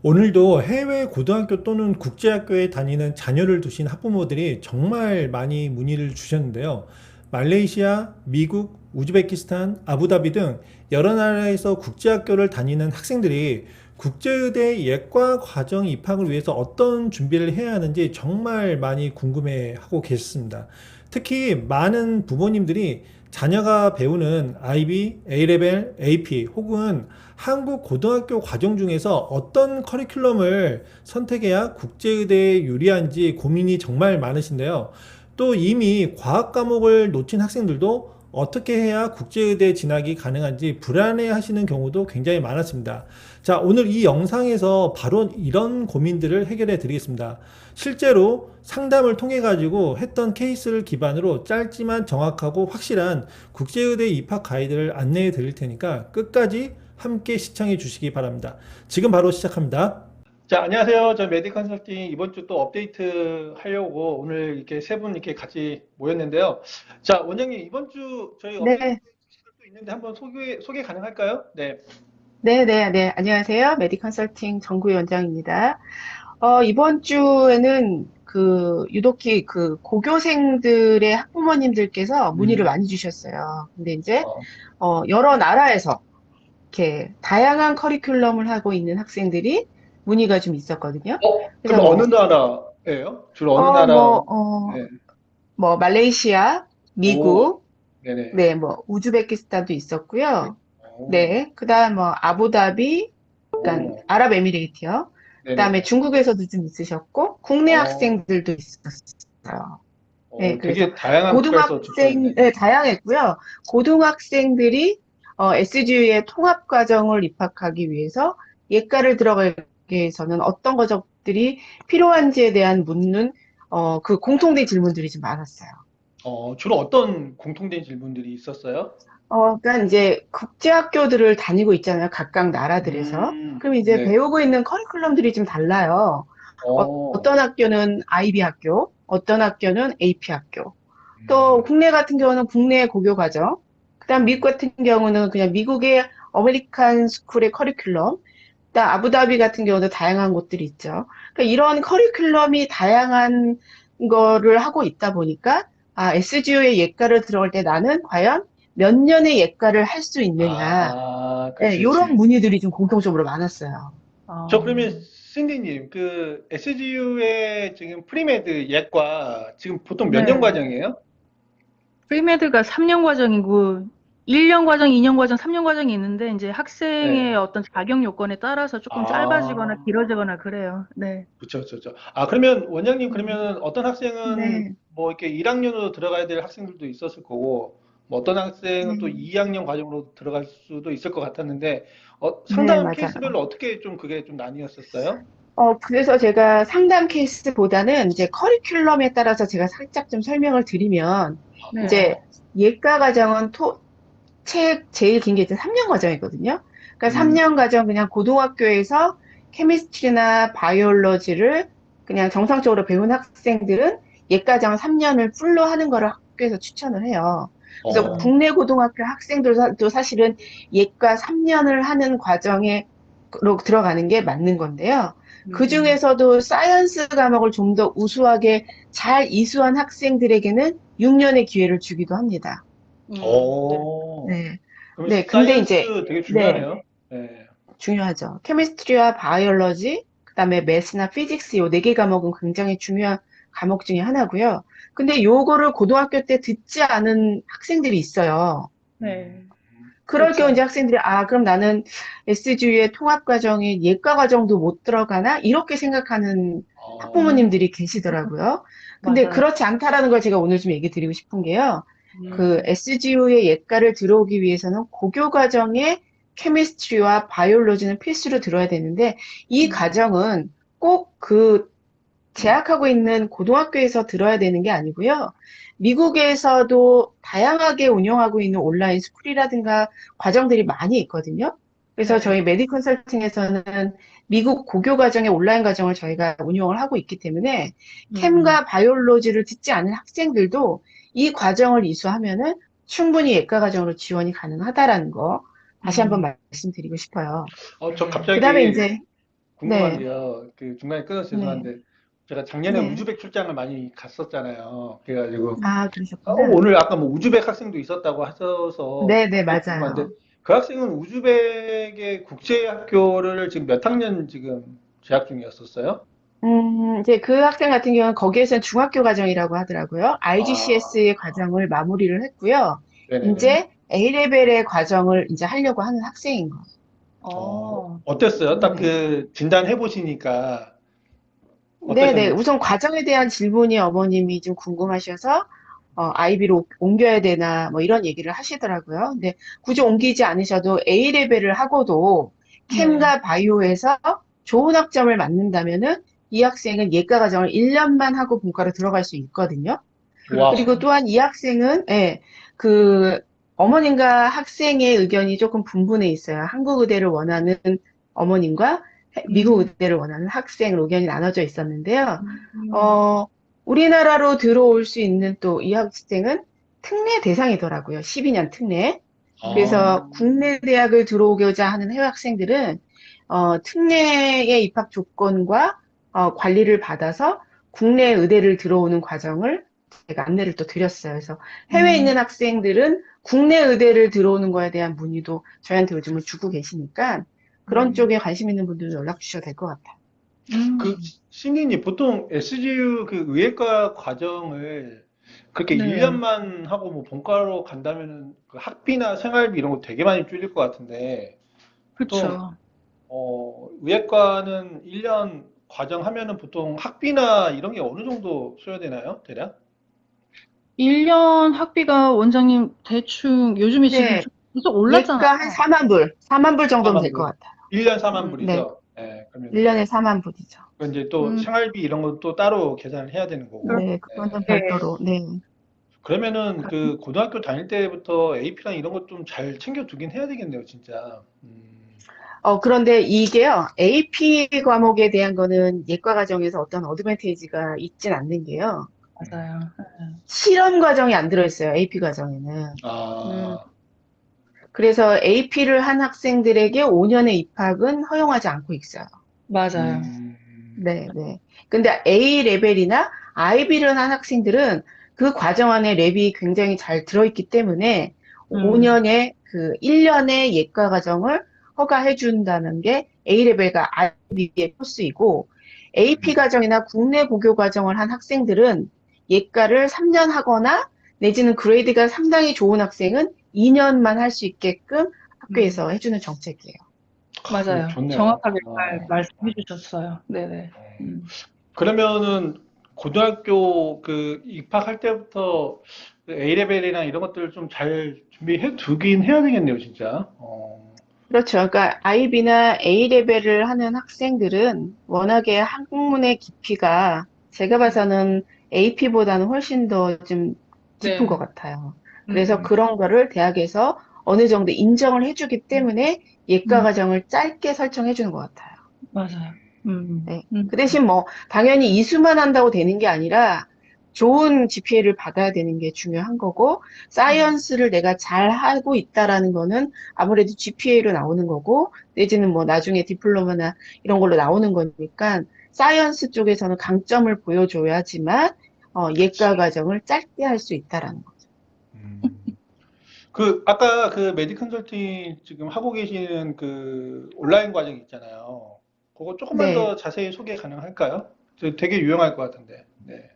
오늘도 해외 고등학교 또는 국제학교에 다니는 자녀를 두신 학부모들이 정말 많이 문의를 주셨는데요. 말레이시아, 미국, 우즈베키스탄, 아부다비 등 여러 나라에서 국제학교를 다니는 학생들이 국제의대 예과 과정 입학을 위해서 어떤 준비를 해야 하는지 정말 많이 궁금해하고 계셨습니다. 특히 많은 부모님들이 자녀가 배우는 IB, A레벨, AP 혹은 한국 고등학교 과정 중에서 어떤 커리큘럼을 선택해야 국제의대에 유리한지 고민이 정말 많으신데요. 또 이미 과학 과목을 놓친 학생들도 어떻게 해야 국제의대 진학이 가능한지 불안해 하시는 경우도 굉장히 많았습니다. 자, 오늘 이 영상에서 바로 이런 고민들을 해결해 드리겠습니다. 실제로 상담을 통해 가지고 했던 케이스를 기반으로 짧지만 정확하고 확실한 국제의대 입학 가이드를 안내해 드릴 테니까 끝까지 함께 시청해 주시기 바랍니다. 지금 바로 시작합니다. 자, 안녕하세요. 저 메디 컨설팅 이번 주 또 업데이트 하려고 오늘 이렇게 세 분 이렇게 같이 모였는데요. 자, 원장님 이번 주 저희 업데이트 네, 있는데 한번 소개 소개 가능할까요? 네. 네, 네, 네. 안녕하세요. 메디 컨설팅 정구위원장입니다. 어, 이번 주에는 그 유독히 그 고교생들의 학부모님들께서 문의를 음. 많이 주셨어요. 근데 이제 어, 어, 여러 나라에서 이렇게 다양한 커리큘럼을 하고 있는 학생들이 문의가 좀 있었거든요. 어, 그럼 뭐, 어느 나라예요? 주로 어느 어, 나라? 뭐, 어, 네. 뭐 말레이시아, 오, 미국. 네, 뭐 우즈베키스탄도 있었고요. 오, 네, 그다음 뭐 아부다비, 그러니까 오, 아랍에미레이트요. 네네. 그다음에 중국에서도 좀 있으셨고 국내 어, 학생들도 있었어요. 네, 어, 그래서 되게 다양한 고등학생. 네, 다양했고요. 고등학생들이 어, SGU의 통합 과정을 입학하기 위해서 예과를 들어가기 위해서는 어떤 과정들이 필요한지에 대한 묻는 어, 그 공통된 질문들이 좀 많았어요. 어, 주로 어떤 공통된 질문들이 있었어요? 어, 그러니까 이제 국제학교들을 다니고 있잖아요. 각각 나라들에서. 음, 그럼 이제 네. 배우고 있는 커리큘럼들이 좀 달라요. 어, 어, 어떤 학교는 IB 학교, 어떤 학교는 AP 학교. 또 음, 국내 같은 경우는 국내 고교 과정, 그다음 미국 같은 경우는 그냥 미국의 어메리칸 스쿨의 커리큘럼, 그다음 아부다비 같은 경우도 다양한 곳들이 있죠. 그러니까 이런 커리큘럼이 다양한 거를 하고 있다 보니까 아, SGU의 예과를 들어갈 때 나는 과연 몇 년의 예과를 할 수 있느냐, 아, 예, 그치, 이런 그치. 문의들이 좀 공통적으로 많았어요. 저 어, 그러면 신디님, 그 SGU의 지금 프리메드 예과 지금 보통 몇년 네. 과정이에요? 프리메드가 3년 과정이고 1년 과정, 2년 과정, 3년 과정이 있는데 이제 학생의 네. 어떤 자격 요건에 따라서 조금 짧아지거나 아, 길어지거나 그래요. 네. 그쵸, 그쵸. 아, 그러면 원장님, 그러면 어떤 학생은 네, 뭐 이렇게 1학년으로 들어가야 될 학생들도 있었을 거고, 뭐 어떤 학생은 또 네, 2학년 과정으로 들어갈 수도 있을 것 같았는데, 어, 네, 상담 맞아요. 케이스별로 어떻게 좀 그게 좀 나뉘었었어요? 어, 그래서 제가 상담 케이스보다는 이제 커리큘럼에 따라서 제가 살짝 좀 설명을 드리면, 네. 이제 어, 예과 과정은 토, 책 제일 긴 게 이제 3년 과정이거든요. 그러니까 음, 3년 과정 그냥 고등학교에서 케미스트리나 바이올로지를 그냥 정상적으로 배운 학생들은 예과정 3년을 풀로 하는 거를 학교에서 추천을 해요. 그래서 어, 국내 고등학교 학생들도 사실은 예과 3년을 하는 과정에 로 들어가는 게 맞는 건데요. 그 음, 중에서도 사이언스 과목을 좀 더 우수하게 잘 이수한 학생들에게는 6년의 기회를 주기도 합니다. 음, 네. 어, 네. 그러면 네, 근데 이제, 사이언스 되게 네, 중요하네요. 네. 중요하죠. 케미스트리와 바이올로지, 그다음에 매스나 피직스 요 네 개 과목은 굉장히 중요한 과목 중에 하나고요. 근데 요거를 고등학교 때 듣지 않은 학생들이 있어요. 네. 그럴 경우 그렇죠. 이제 학생들이 아, 그럼 나는 SGU의 통합 과정에 예과 과정도 못 들어가나? 이렇게 생각하는 어, 학부모님들이 계시더라고요. 근데 맞아요. 그렇지 않다라는 걸 제가 오늘 좀 얘기 드리고 싶은 게요. 그 음, SGU의 예과를 들어오기 위해서는 고교 과정에 케미스트리와 바이올로지는 필수로 들어야 되는데 이 음, 과정은 꼭 그 재학하고 있는 고등학교에서 들어야 되는 게 아니고요. 미국에서도 다양하게 운영하고 있는 온라인 스쿨이라든가 과정들이 많이 있거든요. 그래서 네. 저희 메디 컨설팅에서는 미국 고교 과정의 온라인 과정을 저희가 운영을 하고 있기 때문에 음, 캠과 바이올로지를 듣지 않은 학생들도 이 과정을 이수하면은 충분히 예과 과정으로 지원이 가능하다라는 거 다시 한번 음, 말씀드리고 싶어요. 어, 저그 다음에 갑자기 이제, 궁금한데요. 그 중간에 끊어서 죄송한데 제가 작년에 네. 우즈벡 출장을 많이 갔었잖아요. 그래가지고 아, 어, 그러셨구나. 오늘 아까 뭐 우즈벡 학생도 있었다고 하셔서 네, 네, 맞아요. 그 학생은 우즈벡의 국제학교를 지금 몇 학년 지금 재학 중이었었어요? 음, 이제 그 학생 같은 경우는 거기에서는 중학교 과정이라고 하더라고요. IGCS의 과정을 마무리를 했고요. 네네네. 이제 A레벨의 과정을 이제 하려고 하는 학생인 거예요. 어. 어땠어요? 딱 네. 그 진단해 보시니까 네네. 어떠셨나요? 우선 과정에 대한 질문이 어머님이 좀 궁금하셔서, 어, 아이비로 옮겨야 되나, 뭐 이런 얘기를 하시더라고요. 근데 굳이 옮기지 않으셔도 A레벨을 하고도 캠과 바이오에서 좋은 학점을 맞는다면은 이 학생은 예과 과정을 1년만 하고 본과로 들어갈 수 있거든요. 와. 그리고 또한 이 학생은, 예, 그, 어머님과 학생의 의견이 조금 분분해 있어요. 한국 의대를 원하는 어머님과 해- 미국 의대를 원하는 학생 의견이 나눠져 있었는데요. 음. 어, 우리나라로 들어올 수 있는 또 이 학생은 특례 대상이더라고요. 12년 특례. 그래서 아. 국내 대학을 들어오고자 하는 해외 학생들은 어, 특례의 입학 조건과 어, 관리를 받아서 국내 의대를 들어오는 과정을 제가 안내를 또 드렸어요. 그래서 해외에 음. 있는 학생들은 국내 의대를 들어오는 거에 대한 문의도 저희한테 요즘은 주고 계시니까 그런 음. 쪽에 관심 있는 분들 연락 주셔도 될 것 같아요. 음. 그 신기님 보통 SGU 그 의예과 과정을 그렇게 네. 1년만 하고 뭐 본과로 간다면은 그 학비나 생활비 이런 거 되게 많이 줄일 것 같은데 그쵸. 어 의예과는 1년 과정 하면은 보통 학비나 이런 게 어느 정도 소요되나요? 대략? 1년 학비가 원장님 대충 요즘에 지금 네. 좀 계속 올랐잖아요. 예가 한 4만 불, 4만 불 정도면 될 4만 것 불. 같아요. 1년 4만 음, 불이죠. 네, 그러면 1년에 4만 불이죠. 그 이제 또 음. 생활비 이런 건또 따로 계산을 해야 되는 거고. 네, 그거는 네. 별도로. 네. 그러면은 그 고등학교 다닐 때부터 AP랑 이런 것 좀 잘 챙겨 두긴 해야 되겠네요, 진짜. 음. 어, 그런데 이게요, AP 과목에 대한 거는 예과 과정에서 어떤 어드밴티지가 있진 않는 게요. 맞아요. 실험 과정이 안 들어있어요, AP 과정에는. 아, 그래서 AP를 한 학생들에게 5년의 입학은 허용하지 않고 있어요. 맞아요. 음. 네, 네. 근데 A 레벨이나 IB를 한 학생들은 그 과정 안에 랩이 굉장히 잘 들어있기 때문에 음. 5년의 그 1년의 예과 과정을 허가해 준다는 게 A 레벨과 IB의 코스이고 AP 과정이나 국내 고교 과정을 한 학생들은 예과를 3년 하거나 내지는 그레이드가 상당히 좋은 학생은 2년만 할 수 있게끔 학교에서 해주는 정책이에요. 맞아요. 아, 좋네요. 정확하게 아. 잘 말씀해 주셨어요. 네네. 음. 그러면은 고등학교 그 입학할 때부터 그 A레벨이나 이런 것들을 좀 잘 준비해 두긴 해야 되겠네요, 진짜. 어. 그렇죠. 그러니까 IB나 A 레벨을 하는 학생들은 워낙에 학문의 깊이가 제가 봐서는 AP보다는 훨씬 더 좀 깊은 네. 것 같아요. 그래서 음. 그런 거를 대학에서 어느 정도 인정을 해주기 때문에 예과 음. 과정을 짧게 설정해 주는 것 같아요. 맞아요. 음. 네. 음. 그 대신 뭐 당연히 이수만 한다고 되는 게 아니라 좋은 GPA를 받아야 되는 게 중요한 거고 사이언스를 내가 잘 하고 있다라는 거는 아무래도 GPA로 나오는 거고 내지는 뭐 나중에 디플로마나 이런 걸로 나오는 거니까 사이언스 쪽에서는 강점을 보여줘야지만 어, 예과 과정을 짧게 할 수 있다라는 거죠. 음. 그 아까 그 메디 컨설팅 지금 하고 계시는 그 온라인 과정 있잖아요. 그거 조금만 네. 더 자세히 소개 가능할까요? 저 되게 유용할 것 같은데. 네.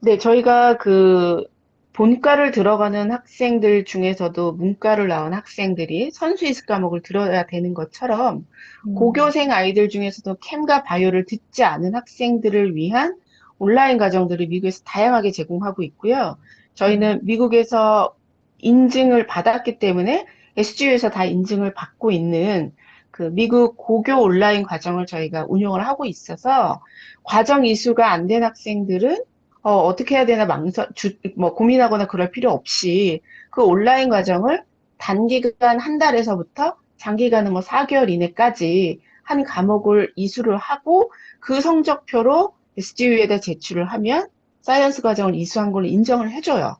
네, 저희가 그 본과를 들어가는 학생들 중에서도 문과를 나온 학생들이 선수이습 과목을 들어야 되는 것처럼 음. 고교생 아이들 중에서도 캠과 바이오를 듣지 않은 학생들을 위한 온라인 과정들을 미국에서 다양하게 제공하고 있고요. 저희는 미국에서 인증을 받았기 때문에 SGU에서 다 인증을 받고 있는 그 미국 고교 온라인 과정을 저희가 운영을 하고 있어서 과정 이수가 안 된 학생들은 어, 어떻게 해야 되나 망설, 주, 뭐 고민하거나 그럴 필요 없이 그 온라인 과정을 단기간 한 달에서부터 장기간은 뭐 4개월 이내까지 한 과목을 이수를 하고 그 성적표로 SGU에다 제출을 하면 사이언스 과정을 이수한 걸로 인정을 해줘요.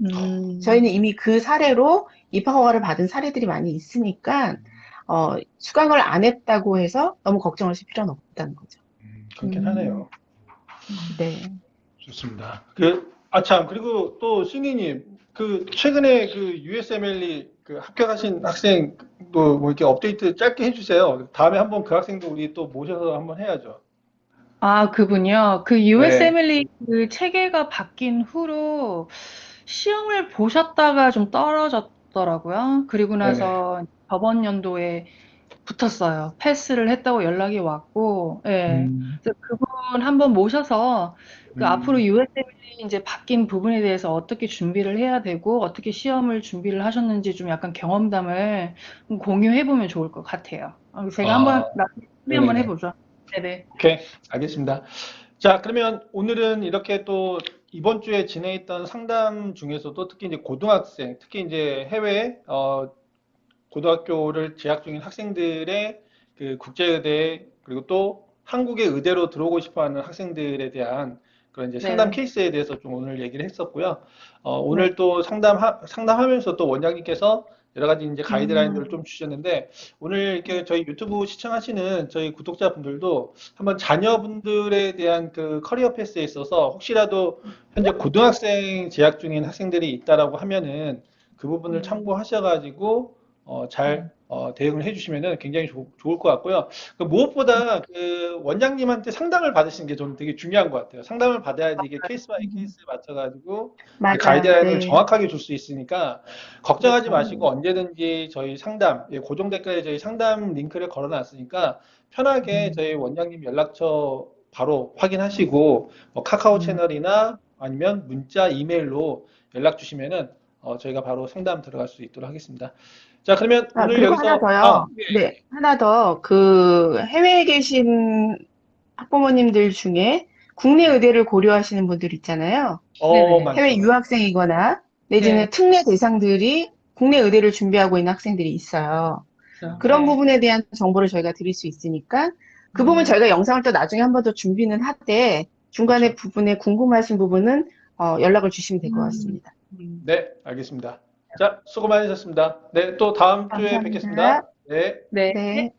음. 저희는 이미 그 사례로 입학 허가를 받은 사례들이 많이 있으니까 어, 수강을 안 했다고 해서 너무 걱정하실 필요는 없다는 거죠. 음, 그렇긴 음. 하네요. 네. 좋습니다. 그, 아, 참, 그리고 또, 신기님, 그, 최근에 그 USMLE 그 합격하신 학생, 또, 뭐, 이렇게 업데이트 짧게 해주세요. 다음에 한번 그 학생도 우리 또 모셔서 한번 해야죠. 아, 그분요. 그 USMLE 그 체계가 바뀐 후로 시험을 보셨다가 좀 떨어졌더라고요. 그리고 나서 저번 연도에 붙었어요. 패스를 했다고 연락이 왔고, 예. 음, 그래서 그분 한번 모셔서 그 음. 앞으로 USMLE 이제 바뀐 부분에 대해서 어떻게 준비를 해야 되고 어떻게 시험을 준비를 하셨는지 좀 약간 경험담을 좀 공유해 보면 좋을 것 같아요. 어, 제가 아, 한번 나중에 준비 한번 네네네. 해보죠. 네네. 오케이, 알겠습니다. 자, 그러면 오늘은 이렇게 또 이번 주에 진행했던 상담 중에서도 특히 이제 고등학생, 특히 이제 해외, 어, 고등학교를 재학 중인 학생들의 그 국제의대, 그리고 또 한국의 의대로 들어오고 싶어 하는 학생들에 대한 그런 이제 상담 네. 케이스에 대해서 좀 오늘 얘기를 했었고요. 어, 오늘 또 상담, 상담하면서 또 원장님께서 여러 가지 이제 가이드라인들을 음. 좀 주셨는데, 오늘 이렇게 저희 유튜브 시청하시는 저희 구독자분들도 한번 자녀분들에 대한 그 커리어 패스에 있어서 혹시라도 현재 고등학생 재학 중인 학생들이 있다라고 하면은 그 부분을 음. 참고하셔가지고 어, 잘 어, 대응을 해주시면은 굉장히 좋- 좋을 것 같고요. 그 무엇보다 그 원장님한테 상담을 받으시는 게 저는 되게 중요한 것 같아요. 상담을 받아야지 이게 케이스 바이 케이스에 맞춰가지고 맞아요. 가이드라인을 네. 정확하게 줄 수 있으니까 걱정하지 그렇죠. 마시고 언제든지 저희 상담, 예, 고정 댓글에 저희 상담 링크를 걸어놨으니까 편하게 음. 저희 원장님 연락처 바로 확인하시고 뭐 카카오 음. 채널이나 아니면 문자, 이메일로 연락 주시면은 어, 저희가 바로 상담 들어갈 수 있도록 하겠습니다. 자, 그러면 아, 오늘 그리고 여기서 하나 더요. 아, 예. 네, 하나 더. 그 해외에 계신 학부모님들 중에 국내 의대를 고려하시는 분들 있잖아요. 어, 네네. 많죠. 해외 유학생이거나 내지는 네. 특례 대상들이 국내 의대를 준비하고 있는 학생들이 있어요. 그렇죠. 그런 네. 부분에 대한 정보를 저희가 드릴 수 있으니까 그 부분 음. 저희가 영상을 또 나중에 한 번 더 준비는 하되 중간에 그렇죠. 부분에 궁금하신 부분은 어, 연락을 주시면 될것 음. 같습니다. 음. 네, 알겠습니다. 자, 수고 많으셨습니다. 네, 또 다음 주에 감사합니다. 뵙겠습니다. 네. 네. 네.